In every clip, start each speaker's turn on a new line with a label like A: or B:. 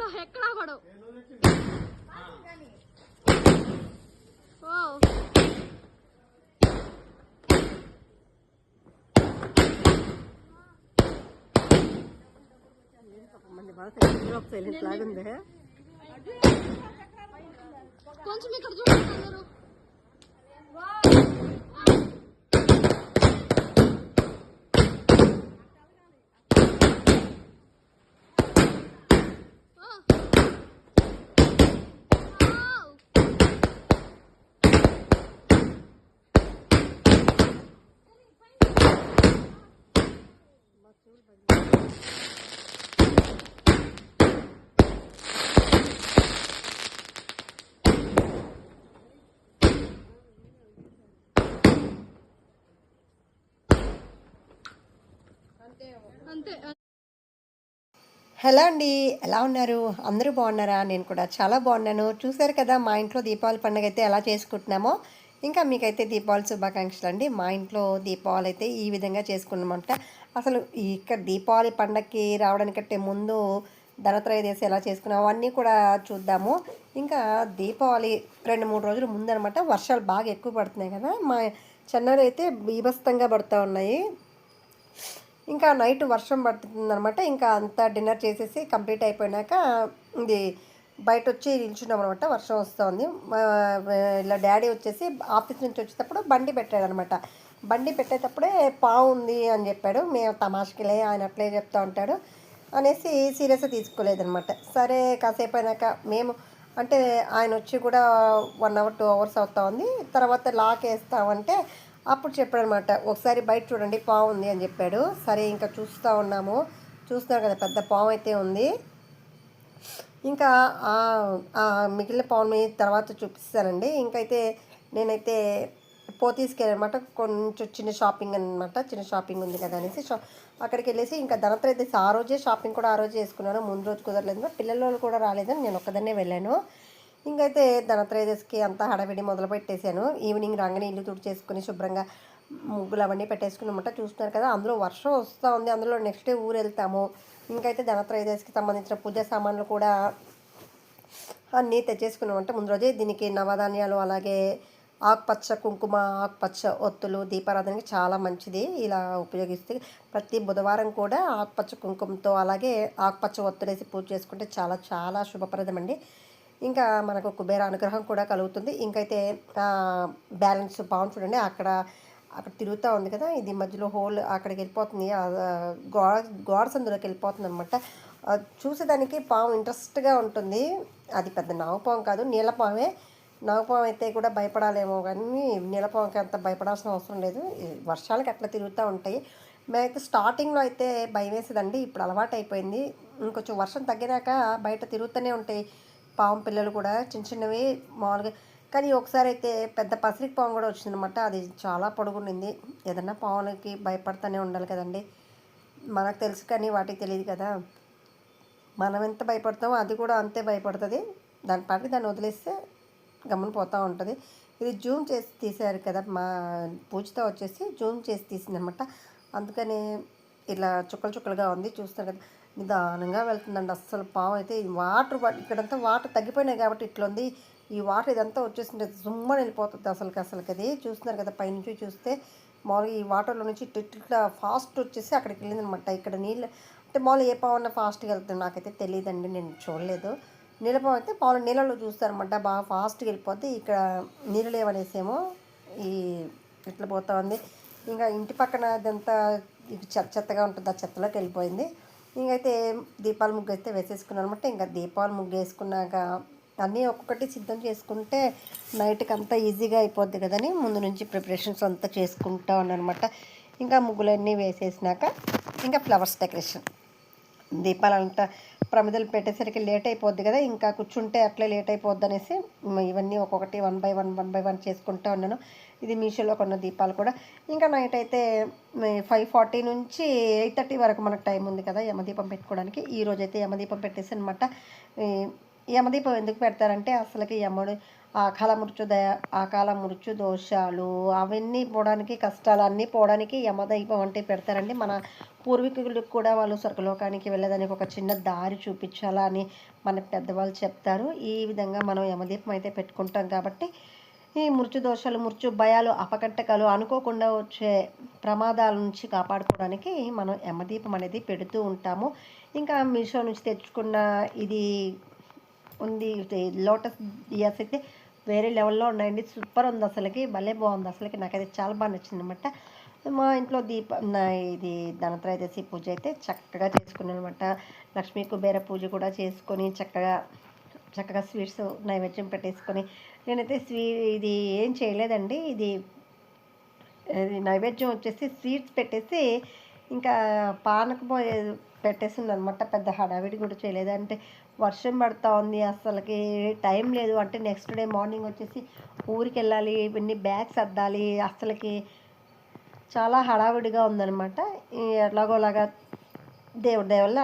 A: ఫోటోలో ఎక్కడా
B: లాగుంది.
A: కొంచెం ఇక్కడ చూడండి అందరూ ఆ. వావ్. అంతే
B: హలో అండి ఎలా ఉన్నారు? అందరూ బాగున్నారా? నేను కూడా చాలా బాగున్నాను. చూసారు కదా మా ఇంట్లో దీపావళి పండుగ అయితే ఎలా చేసుకుంటున్నామో? ఇంకా మీకైతే దీపావళి శుభాకాంక్షలు అండి మా ఇంట్లో దీపావళి అయితే ఈ విధంగా చేసుకున్నామంట. అసలు ఇక్కడ దీపావళి పండగకి రావడానికంటే ముందు ధనత్రయోదశి ఎలా చేసుకున్నాం అవన్నీ కూడా చూద్దాము. ఇంకా దీపావళి రెండు మూడు రోజుల ముందు అనమాట వర్షాలు బాగా ఎక్కువ పడుతున్నాయి కదా. మా చెన్నైలో అయితే బీభస్తంగా పడుతూ ఉన్నాయి. ఇంకా నైట్ వర్షం పడుతుందనమాట. ఇంకా అంతా డిన్నర్ చేసేసి కంప్లీట్ అయిపోయినాక ఇది బయట వచ్చి నిల్చున్నాం అనమాట వర్షం వస్తుంది ఇలా డాడీ వచ్చేసి ఆఫీస్ నుంచి వచ్చేటప్పుడు బండి పెట్టాడు అనమాట బండి పెట్టేటప్పుడే పావు ఉంది అని చెప్పాడు. మేము తమాషకిలే ఆయన అట్లే చెప్తా ఉంటాడు అనేసి సీరియస్గా తీసుకోలేదనమాట. సరే కాసేపు అయినాక మేము అంటే ఆయన వచ్చి కూడా వన్ అవర్ టూ అవర్స్ అవుతా ఉంది తర్వాత లాక్ వేస్తామంటే అప్పుడు చెప్పాడు అనమాట ఒకసారి బయట చూడండి పావు ఉంది అని చెప్పాడు. సరే ఇంకా చూస్తూ ఉన్నాము. చూస్తున్నారు కదా పెద్ద పావు అయితే ఉంది. ఇంకా మిగిలిన పావుని తర్వాత చూపిస్తానండి. ఇంకైతే నేనైతే పోతీస్కి అనమాట కొంచెం చిన్న షాపింగ్ అనమాట చిన్న షాపింగ్ ఉంది కదా అనేసి షా అక్కడికి వెళ్ళేసి ఇంకా ధనత్రయోదశి ఆ రోజే షాపింగ్ కూడా ఆ రోజే చేసుకున్నాను. ముందు రోజు కుదరలేదు. పిల్లలు కూడా రాలేదు నేను ఒక్కదాన్నే వెళ్ళాను. ఇంకైతే ధనత్రయోదశికి అంతా హడావిడి మొదలు పెట్టేశాను. ఈవినింగ్ రాగానే ఇల్లు తుడిచేసుకుని శుభ్రంగా ముగ్గులు అవన్నీ పెట్టేసుకున్నమాట. చూస్తున్నారు కదా అందులో వర్షం వస్తూ ఉంది. అందులో నెక్స్ట్ డే ఊరు వెళ్తాము. ఇంకైతే ధనత్రయోదశికి సంబంధించిన పూజా సామాన్లు కూడా అన్నీ తెచ్చేసుకున్నామంటే ముందు రోజే దీనికి నవధాన్యాలు అలాగే ఆకుపచ్చ కుంకుమ ఆకుపచ్చ ఒత్తులు దీపారాధనకి చాలా మంచిది. ఇలా ఉపయోగిస్తే ప్రతి బుధవారం కూడా ఆకుపచ్చ కుంకుమతో అలాగే ఆకుపచ్చ ఒత్తులేసి పూజ చేసుకుంటే చాలా చాలా శుభప్రదం అండి ఇంకా మనకు కుబేర అనుగ్రహం కూడా కలుగుతుంది. ఇంకైతే బ్యాలెన్స్ బాగుంది చూడండి. అక్కడ అక్కడ తిరుగుతూ ఉంది కదా ఇది మధ్యలో హోల్ అక్కడికి వెళ్ళిపోతుంది గోడ గోడ సందులోకి వెళ్ళిపోతుంది అనమాట చూసేదానికి పాము ఇంట్రెస్ట్గా ఉంటుంది. అది పెద్ద నాగపాము కాదు నీలపామే. నాగపాము అయితే కూడా భయపడాలేమో కానీ నీలపాముకి అంత భయపడాల్సిన అవసరం లేదు. వర్షాలకి అట్లా తిరుగుతూ ఉంటాయి. మేమైతే స్టార్టింగ్లో అయితే భయం వేసేదండి ఇప్పుడు అలవాటు అయిపోయింది. ఇంకొంచెం వర్షం తగ్గినాక బయట తిరుగుతూనే ఉంటాయి పాము పిల్లలు కూడా. చిన్న చిన్నవి మామూలుగా కానీ ఒకసారి అయితే పెద్ద పసిరికి పాము కూడా వచ్చిందనమాట అది చాలా పొడుగుండింది. ఏదన్నా పాములకి భయపడుతూనే ఉండాలి కదండి. మనకు తెలుసు కానీ వాటికి తెలియదు కదా. మనం ఎంత భయపడతామో అది కూడా అంతే భయపడుతుంది. దాని పాటికి దాన్ని వదిలేస్తే గమని పోతూ ఉంటుంది. ఇది జూమ్ చేసి తీశారు కదా మా పూజతో వచ్చేసి జూమ్ చేసి తీసిందనమాట అందుకని ఇలా చుక్కలు చుక్కలుగా ఉంది చూస్తారు కదా. నిదానంగా వెళ్తుందండి అస్సలు పాము అయితే. వాటర్ ఇక్కడంతా వాటర్ తగ్గిపోయినాయి కాబట్టి ఇట్లా ఉంది ఈ వాటర్ ఇదంతా వచ్చేసింటే జుమ్మని వెళ్ళిపోతుంది అసలుకి అసలుకి. అది చూస్తున్నారు కదా పైనుంచి చూస్తే మామూలుగా ఈ వాటర్లో నుంచి ఇట్లా ఫాస్ట్ వచ్చేసి అక్కడికి వెళ్ళిందనమాట. ఇక్కడ నీళ్ళు అంటే మామూలుగా ఏ పావున్నా ఫాస్ట్గా వెళ్తుంది నాకైతే తెలియదండి నేను చూడలేదు. నీళ్ళపాము అయితే మామూలు నీళ్ళలో చూస్తారనమాట బాగా ఫాస్ట్గా వెళ్ళిపోతే ఇక్కడ నీళ్ళు లేవనేసేమో ఈ ఇట్లా పోతా ఉంది. ఇంకా ఇంటి పక్కన అదంతా చెత్త చెత్తగా ఉంటుంది ఆ చెత్తలోకి వెళ్ళిపోయింది. ఇంకైతే దీపాల ముగ్గు అయితే వేసేసుకున్నాను అనమాట ఇంకా దీపాల ముగ్గు వేసుకున్నాక అన్నీ ఒక్కొక్కటి సిద్ధం చేసుకుంటే నైట్కి అంతా ఈజీగా అయిపోద్ది కదని ముందు నుంచి ప్రిపరేషన్స్ అంతా చేసుకుంటా ఉన్నాను అనమాట ఇంకా ముగ్గులన్నీ వేసేసినాక ఇంకా ఫ్లవర్స్ డెకరేషన్ దీపాలంతా ప్రమిదలు పెట్టేసరికి లేట్ అయిపోద్ది కదా ఇంకా కూర్చుంటే అట్లే లేట్ అయిపోద్ది అనేసి ఇవన్నీ ఒక్కొక్కటి one by one one by one చేసుకుంటూ ఉన్నాను. ఇది మీషోలో కొన్న దీపాలు కూడా. ఇంకా నైట్ అయితే ఫైవ్ ఫార్టీ నుంచి ఎయిట్ థర్టీ వరకు మనకు టైం ఉంది కదా యమదీపం పెట్టుకోవడానికి. ఈ అయితే యమదీపం పెట్టేసి అనమాట యమదీపం ఎందుకు పెడతారంటే అసలుకి యముడు అకాల మృత్యు దయ అకాల మృత్యు దోషాలు అవన్నీ పోవడానికి కష్టాలు అన్నీ పోవడానికి యమదైవం అంటే పెడతారండి. మన పూర్వీకులకు కూడా వాళ్ళు స్వర్గలోకానికి వెళ్ళడానికి ఒక చిన్న దారి చూపించాలా అని మన పెద్దవాళ్ళు చెప్తారు. ఈ విధంగా మనం యమదీపం అయితే పెట్టుకుంటాం కాబట్టి ఈ మృత్యు దోషాలు మృత్యు భయాలు అపకట్టకాలు అనుకోకుండా వచ్చే ప్రమాదాల నుంచి కాపాడుకోవడానికి మనం యమదీపం అనేది పెడుతూ ఉంటాము. ఇంకా మీషో నుంచి తెచ్చుకున్న ఇది ఉంది. లోటస్ డియాస్ అయితే వేరే లెవెల్లో ఉన్నాయండి. సూపర్ ఉంది అసలుకి. భలే బాగుంది అసలుకి. నాకైతే చాలా బాగా నచ్చింది అనమాట మా ఇంట్లో దీప నా ఇది ధనత్రయోదశి పూజ అయితే చక్కగా చేసుకున్నాను అనమాట లక్ష్మీ కుబేర పూజ కూడా చేసుకొని చక్కగా చక్కగా స్వీట్స్ నైవేద్యం పెట్టేసుకొని నేనైతే స్వీ ఇది ఏం చేయలేదండి. ఇది నైవేద్యం వచ్చేసి స్వీట్స్ పెట్టేసి ఇంకా పానకం పెట్టేసింది అనమాట పెద్ద హడావిడి కూడా చేయలేదు. అంటే వర్షం పడతా ఉంది అసలుకి టైం లేదు. అంటే నెక్స్ట్ డే మార్నింగ్ వచ్చేసి ఊరికి వెళ్ళాలి ఇవన్నీ బ్యాగ్స్ అద్దాలి అసలుకి చాలా హడావిడిగా ఉందన్నమాట. ఎలాగోలాగా దేవుడి దేవుళ్ళ వల్ల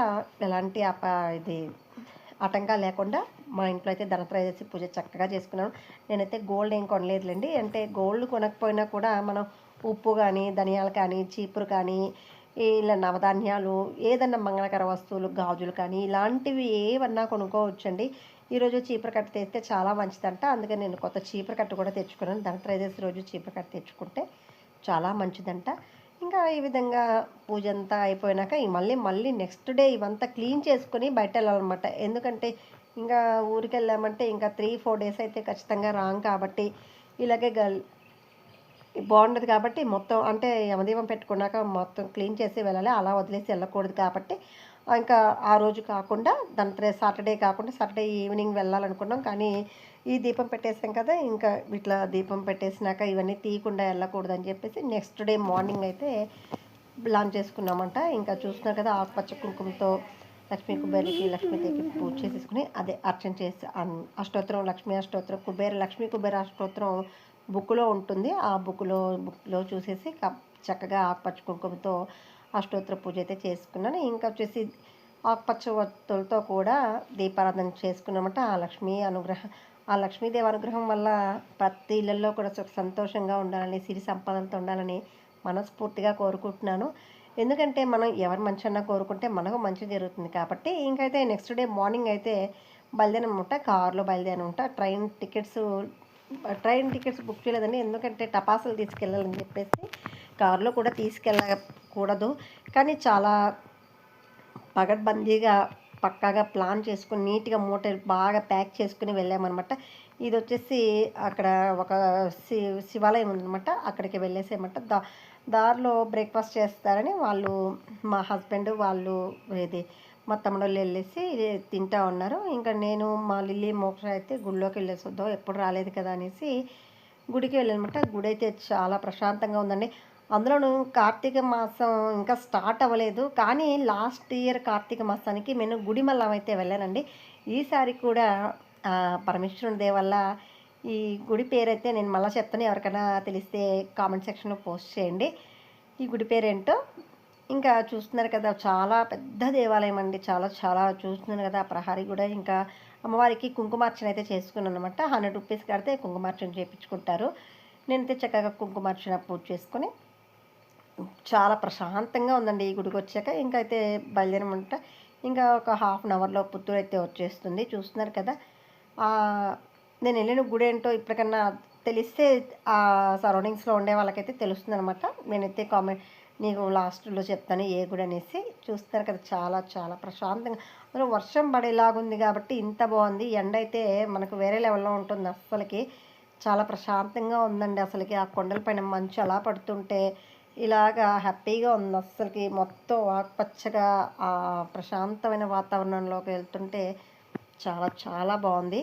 B: ఎలాంటి అప ఇది ఆటంకాలు లేకుండా మా ఇంట్లో అయితే ధనత్రయోదశి పూజ చక్కగా చేసుకున్నాను. నేనైతే గోల్డ్ ఏం కొనలేదులేండి. అంటే గోల్డ్ కొనకపోయినా కూడా మనం ఉప్పు కానీ ధనియాలు కానీ చీపురు కానీ ఇలా నవధాన్యాలు ఏదన్నా మంగళకర వస్తువులు గాజులు కానీ ఇలాంటివి ఏవన్నా కొనుక్కోవచ్చండి. ఈరోజు చీపురు కట్ట తెస్తే చాలా మంచిదంట. అందుకని నేను కొత్త చీపురు కట్ట కూడా తెచ్చుకున్నాను. ధనత్రయోదశి రోజు చీపురు కట్ట తెచ్చుకుంటే చాలా మంచిదంట. ఇంకా ఈ విధంగా పూజ అంతా అయిపోయినాక మళ్ళీ మళ్ళీ నెక్స్ట్ డే ఇవంతా క్లీన్ చేసుకొని బయట వెళ్ళాలన్నమాట ఎందుకంటే ఇంకా ఊరికి వెళ్ళామంటే ఇంకా త్రీ ఫోర్ డేస్ అయితే ఖచ్చితంగా రాం కాబట్టి ఇలాగే గల్ బాగుండదు కాబట్టి మొత్తం అంటే యమదీపం పెట్టుకున్నాక మొత్తం క్లీన్ చేసి వెళ్ళాలి. అలా వదిలేసి వెళ్ళకూడదు కాబట్టి ఇంకా ఆ రోజు కాకుండా దాని సాటర్డే కాకుండా సాటర్డే ఈవినింగ్ వెళ్ళాలనుకున్నాం. కానీ ఈ దీపం పెట్టేసాం కదా ఇంకా ఇట్లా దీపం పెట్టేసినాక ఇవన్నీ తీయకుండా వెళ్ళకూడదు అని చెప్పేసి నెక్స్ట్ డే మార్నింగ్ అయితే లాంచ్ చేసుకున్నామంట. ఇంకా చూస్తున్నాం కదా ఆకుపచ్చ కుంకుమతో లక్ష్మీ కుబేరకి లక్ష్మీదేవికి పూజ చేసేసుకుని అదే అర్చన చేసి అష్టోత్తరం లక్ష్మీ అష్టోత్తరం కుబేర లక్ష్మీ కుబేర అష్టోత్తరం బుక్లో ఉంటుంది. ఆ బుక్లో బుక్లో చూసేసి చక్కగా ఆకుపచ్చ కుంకుమతో అష్టోత్తర పూజ అయితే చేసుకున్నాను. ఇంకా వచ్చేసి ఆకుపచ్చ వత్తులతో కూడా దీపారాధన చేసుకున్నామంటే. ఆ లక్ష్మీ అనుగ్రహం ఆ లక్ష్మీదేవి అనుగ్రహం వల్ల ప్రతి ఇళ్ళల్లో కూడా సుఖ సంతోషంగా ఉండాలని సిరి సంపదలతో ఉండాలని మనస్ఫూర్తిగా కోరుకుంటున్నాను. ఎందుకంటే మనం ఎవరి మంచి అన్నా కోరుకుంటే మనకు మంచి జరుగుతుంది కాబట్టి ఇంకైతే నెక్స్ట్ డే మార్నింగ్ అయితే బయలుదేరనమాట. కారులో బయలుదేరనమాట. Train tickets train tickets book చేయలేదండి. ఎందుకంటే టపాసులు తీసుకెళ్ళాలని చెప్పేసి కారులో కూడా తీసుకెళ్ళకూడదు. కానీ చాలా పగడ్బందీగా పక్కాగా ప్లాన్ చేసుకుని నీట్గా మూటలు బాగా ప్యాక్ చేసుకుని వెళ్ళామన్నమాట. ఇది వచ్చేసి అక్కడ ఒక శి శివాలయం ఉందన్నమాట. అక్కడికి వెళ్ళేసేయమంట. దా దారిలో బ్రేక్ఫాస్ట్ చేస్తారని వాళ్ళు మా హస్బెండ్ వాళ్ళు ఇది మా తమ్ముడోళ్ళు వెళ్ళేసి తింటా ఉన్నారు. ఇంకా నేను మా లిల్లీ మోక్ష అయితే గుడిలోకి వెళ్ళేసి వద్దాం ఎప్పుడు రాలేదు కదా అనేసి గుడికి వెళ్ళనమాట. గుడి అయితే చాలా ప్రశాంతంగా ఉందండి. అందులోనూ కార్తీక మాసం ఇంకా స్టార్ట్ అవ్వలేదు. కానీ లాస్ట్ ఇయర్ కార్తీక మాసానికి నేను గుడిమల్లం అయితే వెళ్ళానండి. ఈసారి కూడా పరమేశ్వరుని దే వల్ల ఈ గుడి పేరైతే నేను మళ్ళీ చెప్తాను. ఎవరికైనా తెలిస్తే కామెంట్ సెక్షన్లో పోస్ట్ చేయండి. ఈ గుడి పేరేంటో ఇంకా చూస్తున్నారు కదా చాలా పెద్ద దేవాలయం అండి. చాలా చాలా చూస్తున్నారు కదా ఆ ప్రహారీ కూడా. ఇంకా అమ్మవారికి కుంకుమార్చన అయితే చేసుకున్నాను అనమాట హండ్రెడ్ రూపీస్ కడితే కుంకుమార్చన చేయించుకుంటారు నేనైతే చక్కగా కుంకుమార్చన పూజ చేసుకొని చాలా ప్రశాంతంగా ఉందండి ఈ గుడికి వచ్చాక. ఇంకా అయితే బయలుదేరమంట ఇంకా ఒక హాఫ్ అన్ అవర్లో పుత్తూరు అయితే వచ్చేస్తుంది. చూస్తున్నారు కదా నేను వెళ్ళిన గుడి ఏంటో ఇప్పటికన్నా తెలిస్తే ఆ సరౌండింగ్స్లో ఉండే వాళ్ళకైతే తెలుస్తుంది అనమాట నేనైతే కామెంట్ నీకు లాస్ట్లో చెప్తాను ఏ గుడి అనేసి. చూస్తారు కదా చాలా చాలా ప్రశాంతంగా. అందులో వర్షం పడేలాగుంది కాబట్టి ఇంత బాగుంది. ఎండ అయితే మనకు వేరే లెవెల్లో ఉంటుంది అస్సలకి. చాలా ప్రశాంతంగా ఉందండి అసలుకి ఆ కొండలపైన మంచు అలా పడుతుంటే ఇలాగా హ్యాపీగా ఉంది అస్సలకి. మొత్తం ఆకుపచ్చగా ఆ ప్రశాంతమైన వాతావరణంలోకి వెళ్తుంటే చాలా చాలా బాగుంది.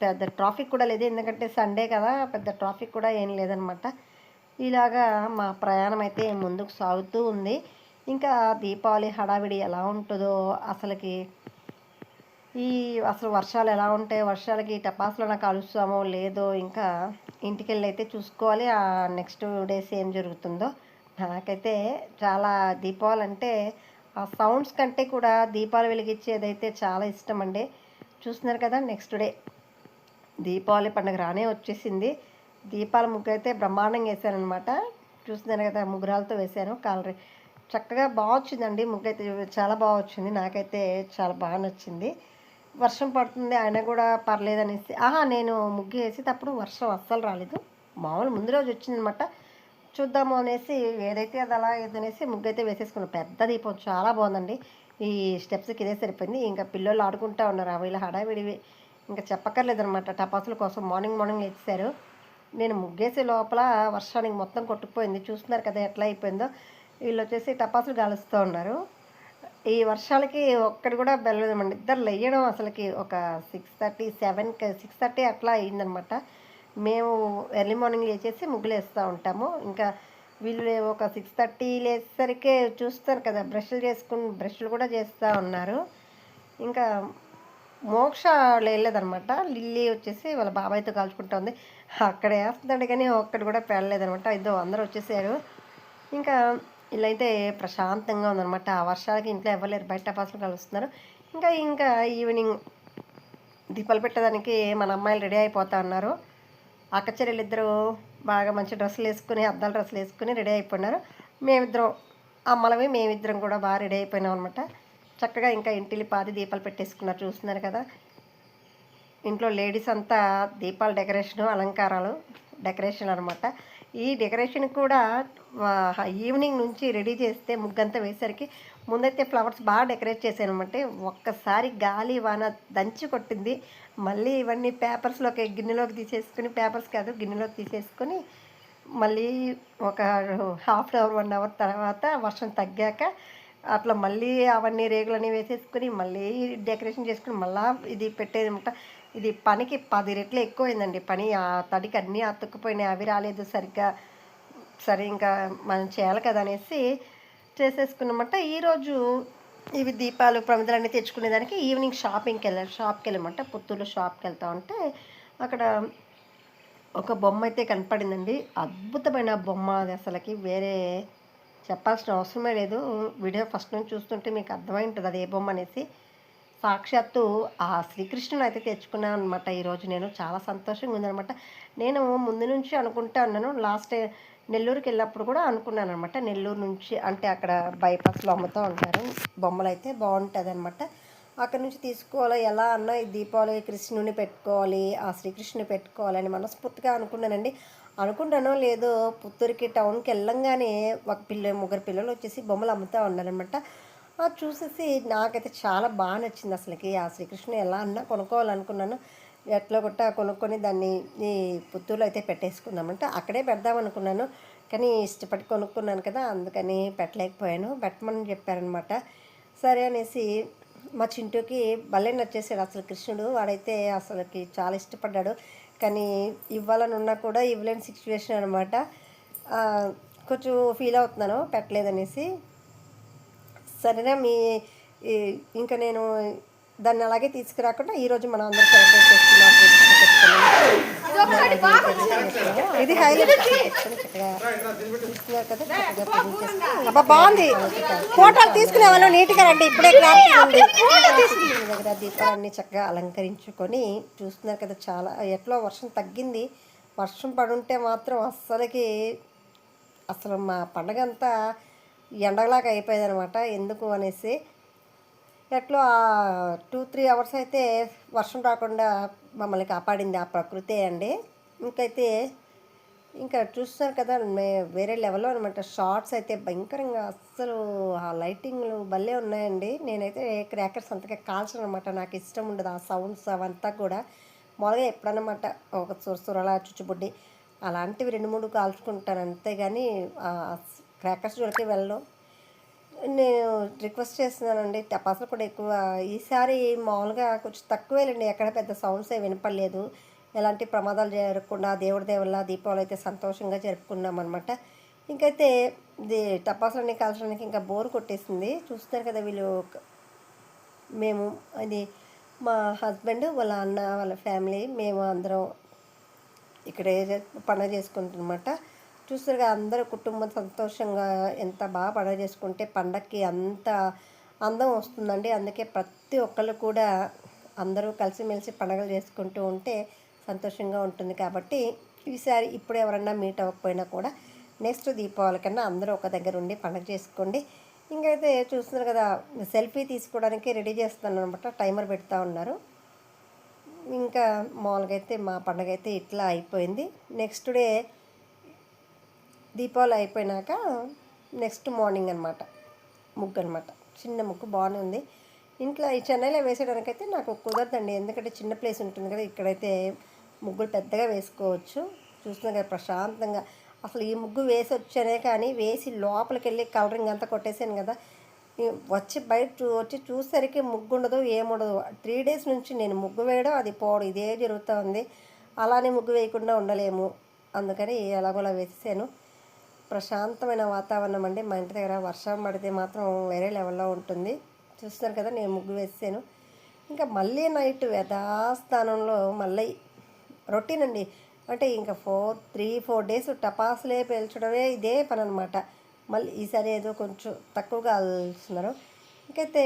B: పెద్ద ట్రాఫిక్ కూడా లేదు. ఎందుకంటే సండే కదా పెద్ద ట్రాఫిక్ కూడా ఏం లేదనమాట. ఇలాగా మా ప్రయాణం అయితే ముందుకు సాగుతూ ఉంది. ఇంకా దీపావళి హడావిడి ఎలా ఉంటుందో అసలుకి ఈ అసలు వర్షాలు ఎలా ఉంటాయి వర్షాలకి టపాసులను కలుస్తామో లేదో ఇంకా ఇంటికి వెళ్ళి అయితే చూసుకోవాలి. ఆ నెక్స్ట్ డేస్ ఏం జరుగుతుందో నాకైతే చాలా దీపావళి అంటే ఆ సౌండ్స్ కంటే కూడా దీపాలు వెలిగించేదైతే చాలా ఇష్టం అండి. చూస్తున్నారు కదా నెక్స్ట్ డే దీపావళి పండుగ రానే వచ్చేసింది. దీపాల ముగ్గు అయితే బ్రహ్మాండంగా వేసానమాట చూస్తున్నాను కదా ముగ్గురాలతో వేశాను కాలరీ చక్కగా బాగా వచ్చిందండి. ముగ్గు అయితే చాలా బాగా వచ్చింది. నాకైతే చాలా బాగా నచ్చింది. వర్షం పడుతుంది అయినా కూడా పర్లేదనేసి. ఆహా నేను ముగ్గు వేసేటప్పుడు వర్షం అస్సలు రాలేదు. మామూలు ముందు రోజు వచ్చిందనమాట చూద్దాము అనేసి ఏదైతే అది అలా ఏదనేసి ముగ్గు అయితే వేసేసుకున్నాం. పెద్ద దీపం. చాలా బాగుందండి. ఈ స్టెప్స్కి ఇదే సరిపోయింది. ఇంకా పిల్లలు ఆడుకుంటా ఉన్నారు. వీళ్ళ హడావిడివి. ఇంకా చెప్పక్కర్లేదనమాట టపాసుల కోసం మార్నింగ్ మార్నింగ్ లేచేశారు. నేను ముగ్గేసే లోపల వర్షానికి మొత్తం కొట్టుకుపోయింది. చూస్తున్నారు కదా ఎట్లా అయిపోయిందో. వీళ్ళు వచ్చేసి టపాసులు కాలుస్తూ ఉన్నారు. ఈ వర్షాలకి ఒక్కటి కూడా బెల్లమండి ఇద్దరు లేయడం అసలుకి ఒక సిక్స్ థర్టీ సెవెన్కి సిక్స్ థర్టీ అట్లా అయిందనమాట. మేము ఎర్లీ మార్నింగ్ లేచేసి ముగ్గులు వేస్తూ ఉంటాము. ఇంకా వీళ్ళు ఒక సిక్స్ థర్టీ లేచేసరికి చూస్తారు కదా బ్రష్లు చేసుకుని బ్రష్లు కూడా చేస్తూ ఉన్నారు. ఇంకా మోక్ష వెళ్ళలేదనమాట లిల్లీ వచ్చేసి వాళ్ళ బాబాయ్తో కాల్చుకుంటా ఉంది. అక్కడ వేస్తున్నాడు కానీ ఒక్కటి కూడా పెళ్ళలేదనమాట. ఇద్దరు అందరూ వచ్చేసారు. ఇంకా ఇలా అయితే ప్రశాంతంగా ఉందనమాట. ఆ వర్షాలకి ఇంట్లో ఇవ్వలేరు బయట టపాసులు కలుస్తున్నారు. ఇంకా ఇంకా ఈవినింగ్ దీపాలు పెట్టడానికి మన అమ్మాయిలు రెడీ అయిపోతా ఉన్నారు. అక్క చెల్లెలు ఇద్దరు బాగా మంచి డ్రెస్సులు వేసుకుని అద్దాల డ్రెస్సులు వేసుకుని రెడీ అయిపోయినారు. మేమిద్దరం అమ్మలవి మేమిద్దరం కూడా బాగా రెడీ అయిపోయినాం అనమాట చక్కగా ఇంకా ఇంటిలి పాది దీపాలు పెట్టేసుకున్నారు. చూస్తున్నారు కదా. ఇంట్లో లేడీస్ అంతా దీపాల డెకరేషన్ అలంకారాలు డెకరేషన్ అనమాట ఈ డెకరేషన్ కూడా ఈవినింగ్ నుంచి రెడీ చేస్తే ముగ్గంతా వేసరికి ముందైతే ఫ్లవర్స్ బాగా డెకరేట్ చేశాను అనమాట ఒక్కసారి గాలి వాన దంచి కొట్టింది. మళ్ళీ ఇవన్నీ పేపర్స్లోకి గిన్నెలోకి తీసేసుకుని పేపర్స్ కాదు గిన్నెలోకి తీసేసుకొని మళ్ళీ ఒక half an hour one hour తర్వాత వర్షం తగ్గాక అట్లా మళ్ళీ అవన్నీ రేగులన్నీ వేసేసుకుని మళ్ళీ డెకరేషన్ చేసుకుని మళ్ళీ ఇది పెట్టేది అనమాట ఇది పనికి పది రెట్లు ఎక్కువైందండి. పని ఆ తడికి అన్నీ అతుక్కుపోయినాయి. అవి రాలేదు సరిగ్గా. సరే ఇంకా మనం చేయాలి కదా అనేసి చేసేసుకున్నమాట. ఈరోజు ఇవి దీపాలు ప్రమిదలన్నీ తెచ్చుకునేదానికి ఈవినింగ్ షాపింగ్కి వెళ్ళాలి షాప్కి వెళ్ళమంట. పుత్తూరులో షాప్కి వెళ్తా ఉంటే అక్కడ ఒక బొమ్మ అయితే కనపడిందండి. అద్భుతమైన బొమ్మ అది అసలుకి. వేరే చెప్పాల్సిన అవసరమే లేదు. వీడియో ఫస్ట్ నుంచి చూస్తుంటే మీకు అర్థమై ఉంటుంది అది ఏ బొమ్మ అనేసి. సాక్షాత్తు ఆ శ్రీకృష్ణుని అయితే తెచ్చుకున్నాను అనమాట ఈరోజు నేను చాలా సంతోషంగా ఉందనమాట నేను ముందు నుంచి అనుకుంటా ఉన్నాను. లాస్ట్ నెల్లూరుకి వెళ్ళినప్పుడు కూడా అనుకున్నాను అనమాట నెల్లూరు నుంచి అంటే అక్కడ బైపాస్లో అమ్ముతూ ఉంటారు. బొమ్మలు అయితే బాగుంటుంది అనమాట అక్కడ నుంచి తీసుకోవాలి. ఎలా అన్నా ఈ దీపావళి కృష్ణుని పెట్టుకోవాలి ఆ శ్రీకృష్ణుని పెట్టుకోవాలని మనస్ఫూర్తిగా అనుకున్నానండి. అనుకుంటానో లేదో పుత్తూరుకి టౌన్కి వెళ్ళంగానే ఒక పిల్ల ముగ్గురు పిల్లలు వచ్చేసి బొమ్మలు అమ్ముతూ ఉన్నారనమాట అది చూసేసి నాకైతే చాలా బాగా నచ్చింది అసలుకి. ఆ శ్రీకృష్ణుని ఎలా అన్నా కొనుక్కోవాలనుకున్నాను. ఎట్లా కొట్ట కొనుక్కొని దాన్ని ఈ పుత్తూరులో అయితే పెట్టేసుకుందామంటే అక్కడే పెడదాం అనుకున్నాను. కానీ ఇష్టపడి కొనుక్కున్నాను కదా అందుకని పెట్టలేకపోయాను. పెట్టమని చెప్పారనమాట. సరే అనేసి మా చింటూకి భలే నచ్చేసాడు అసలు కృష్ణుడు. వాడైతే అసలుకి చాలా ఇష్టపడ్డాడు. కానీ ఇవ్వాలని ఉన్నా కూడా ఇవ్వలేని సిచ్యువేషన్ అనమాట. కొంచెం ఫీల్ అవుతున్నాను పెట్టలేదనేసి. సరేనా? మీ ఇంకా నేను దాన్ని అలాగే తీసుకురాకుండా ఈరోజు మనం అందరం సెలబ్రేట్ చేసుకున్నాం ఇది హైలైట్ అబ్బా బాగుంది. ఫోటోలు తీసుకునే వాళ్ళు నీట్గా రండి ఇప్పుడే క్లారిటీ ఉంది. మీ దగ్గర దీపాలన్నీ చక్కగా అలంకరించుకొని చూస్తున్నారు కదా చాలా ఎట్లా వర్షం తగ్గింది. వర్షం పడుంటే మాత్రం అస్సలకి అసలు మా పండగ అంతా ఎండలాగా అయిపోయేది అనమాట ఎందుకు అనేసి ఎట్లో టూ త్రీ అవర్స్ అయితే వర్షం రాకుండా మమ్మల్ని కాపాడింది ఆ ప్రకృతే అండి. ఇంకైతే ఇంకా చూస్తున్నారు కదా వేరే లెవెల్లో అనమాట షార్ట్స్ అయితే భయంకరంగా అస్సలు ఆ లైటింగ్లు భలే ఉన్నాయండి. నేనైతే క్రాకర్స్ అంతగా కాల్చను అనమాట నాకు ఇష్టం ఉండదు ఆ సౌండ్స్ అవంతా కూడా. మామూలుగా ఎప్పుడన్నమాట ఒక సురసురలా చుచ్చుబుడ్డి అలాంటివి రెండు మూడు కాల్చుకుంటాను అంతేగాని క్రాకర్స్ జోలికి వెళ్ళను నేను రిక్వెస్ట్ చేస్తున్నానండి. టపాసులు కూడా ఎక్కువ. ఈసారి మామూలుగా కొంచెం తక్కువేలండి. ఎక్కడ పెద్ద సౌండ్స్ ఏ వినపడలేదు. ఎలాంటి ప్రమాదాలు జరగకుండా దేవుడి దేవుళ్ళ దీపావళి అయితే సంతోషంగా జరుపుకున్నాం అనమాట ఇంకైతే ఇది టపాసులన్నీ కాల్చడానికి ఇంకా బోర్ కొట్టేసింది. చూస్తున్నారు కదా వీళ్ళు మేము అది మా హస్బెండ్ వాళ్ళ అన్న వాళ్ళ ఫ్యామిలీ మేము అందరం ఇక్కడే పండగ చేసుకుంటున్నమాట. చూసారుగా అందరూ కుటుంబం సంతోషంగా ఎంత బాగా పండగ చేసుకుంటే పండగకి అంత అందం వస్తుందండి. అందుకే ప్రతి ఒక్కళ్ళు కూడా అందరూ కలిసిమెలిసి పండగలు చేసుకుంటూ ఉంటే సంతోషంగా ఉంటుంది. కాబట్టి ఈసారి ఇప్పుడు ఎవరన్నా మీట్ అవ్వకపోయినా కూడా నెక్స్ట్ దీపావళి కన్నా అందరూ ఒక దగ్గర ఉండి పండుగ చేసుకోండి. ఇంకైతే చూస్తున్నారు కదా సెల్ఫీ తీసుకోవడానికి రెడీ చేస్తాను అనమాట టైమర్ పెడతా ఉన్నారు. ఇంకా మామూలుగా అయితే మా పండగ అయితే ఇట్లా అయిపోయింది. నెక్స్ట్ డే దీపావళి అయిపోయినాక నెక్స్ట్ మార్నింగ్ అనమాట ముగ్గు అనమాట చిన్న ముగ్గు బాగానే ఉంది. ఇంట్లో ఈ చెన్నైలో వేసేయడానికైతే నాకు కుదరదండి. ఎందుకంటే చిన్న ప్లేస్ ఉంటుంది కదా ఇక్కడైతే ముగ్గులు పెద్దగా వేసుకోవచ్చు. చూస్తున్నా కదా ప్రశాంతంగా. అసలు ఈ ముగ్గు వేసి వచ్చానే కానీ వేసి లోపలికి వెళ్ళి కలరింగ్ అంతా కొట్టేసాను కదా. వచ్చి బయట చూ- వచ్చి చూసేసరికి ముగ్గు ఉండదు ఏముండదు. త్రీ డేస్ నుంచి నేను ముగ్గు వేయడం అది పోవడం ఇదే జరుగుతూ ఉంది. అలానే ముగ్గు వేయకుండా ఉండలేము. అందుకని ఎలాగోలా వేసేసాను. ప్రశాంతమైన వాతావరణం అండి. మా ఇంటి దగ్గర వర్షం పడితే మాత్రం వేరే లెవెల్లో ఉంటుంది. చూస్తున్నారు కదా నేను ముగ్గు వేసాను ఇంకా మళ్ళీ నైట్ యథాస్థానంలో మళ్ళీ రొటీన్ అండి. అంటే ఇంకా ఫోర్ త్రీ ఫోర్ డేస్ టపాసులే పేల్చడమే ఇదే పని అనమాట మళ్ళీ ఈసారి ఏదో కొంచెం తక్కువగా ఆలోచిస్తున్నారు. ఇంకైతే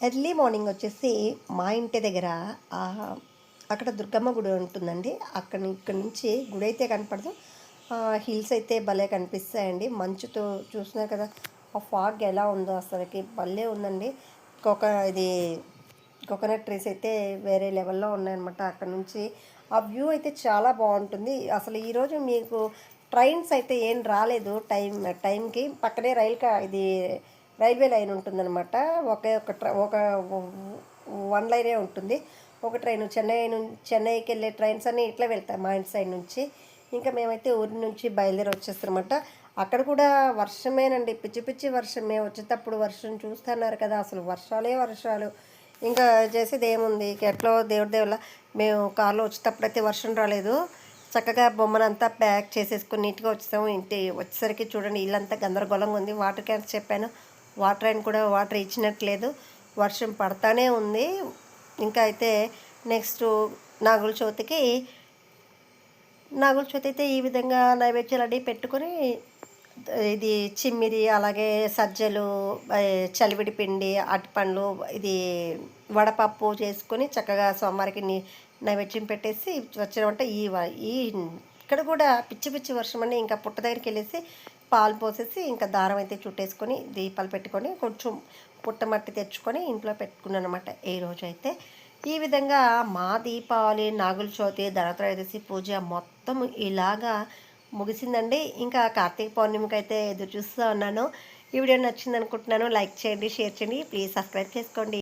B: ఎర్లీ మార్నింగ్ వచ్చేసి మా ఇంటి దగ్గర అక్కడ దుర్గమ్మ గుడి ఉంటుందండి. అక్కడ ఇక్కడ నుంచి గుడి అయితే కనపడదు. హిల్స్ అయితే భలే కనిపిస్తాయండి. మంచుతో చూస్తున్నారు కదా ఆ ఫాగ్ ఎలా ఉందో అసలుకి భలే ఉందండి. ఒక ఇది కోకోనట్ ట్రీస్ అయితే వేరే లెవెల్లో ఉన్నాయన్నమాట అక్కడ నుంచి. ఆ వ్యూ అయితే చాలా బాగుంటుంది. అసలు ఈరోజు మీకు ట్రైన్స్ అయితే ఏం రాలేదు టైం టైంకి. పక్కనే రైలు కా ఇది రైల్వే లైన్ ఉంటుందన్నమాట. ఒకే ఒక ట్ర ఒక వన్ లైనే ఉంటుంది. ఒక ట్రైన్ చెన్నై నుంచి చెన్నైకి వెళ్ళే ట్రైన్స్ అన్నీ ఇట్లా వెళ్తాయి మా ఇంటి సైడ్ నుంచి. ఇంకా మేమైతే ఊరి నుంచి బయలుదేరి వచ్చేస్తారన్నమాట అక్కడ కూడా వర్షమేనండి. పిచ్చి పిచ్చి వర్షమే. వచ్చేటప్పుడు వర్షం చూస్తున్నారు కదా. అసలు వర్షాలే వర్షాలు. ఇంకా చేసేది ఏముంది? ఎట్లో దేవుడి దేవుళ్ళ మేము కార్లో వచ్చేటప్పుడు అయితే వర్షం రాలేదు. చక్కగా బొమ్మనంతా ప్యాక్ చేసేసుకుని నీట్గా వచ్చేసాము. ఇంటి వచ్చేసరికి చూడండి ఇల్లంతా గందరగోళంగా ఉంది. వాటర్ క్యాన్స్ చెప్పాను. వాటర్ అయిన కూడా వాటర్ ఇచ్చినట్లేదు. వర్షం పడతానే ఉంది. ఇంకా అయితే నెక్స్ట్ నాగుల చవితికి నాగుల చవితి అయితే ఈ విధంగా నైవేద్యాలు అన్నీ పెట్టుకొని ఇది చిమ్మిరి అలాగే సజ్జలు చలివిడి పిండి అరటిపండ్లు ఇది వడపప్పు చేసుకొని చక్కగా సోమవారికి నైవేద్యం పెట్టేసి వచ్చినామంటే ఈ వ- ఈ ఇక్కడ కూడా పిచ్చి పిచ్చి వర్షం అని ఇంకా పుట్ట దగ్గరికి వెళ్ళేసి పాలు పోసేసి ఇంకా దారం అయితే చుట్టేసుకొని దీపాలు పెట్టుకొని కొంచెం పుట్టమట్టి తెచ్చుకొని ఇంట్లో పెట్టుకున్నాను అనమాట ఈ రోజు అయితే ఈ విధంగా మా దీపావళి నాగుల చవితి ధనత్రయోదశి పూజ మొత్తం మొత్తం ఇలాగా ముగిసిందండి. ఇంకా కార్తీక పౌర్ణమికి అయితే ఎదురు చూస్తూ ఉన్నాను. ఈ వీడియో నచ్చింది అనుకుంటున్నాను లైక్ చేయండి షేర్ చేయండి. ప్లీజ్ సబ్స్క్రైబ్ చేసుకోండి.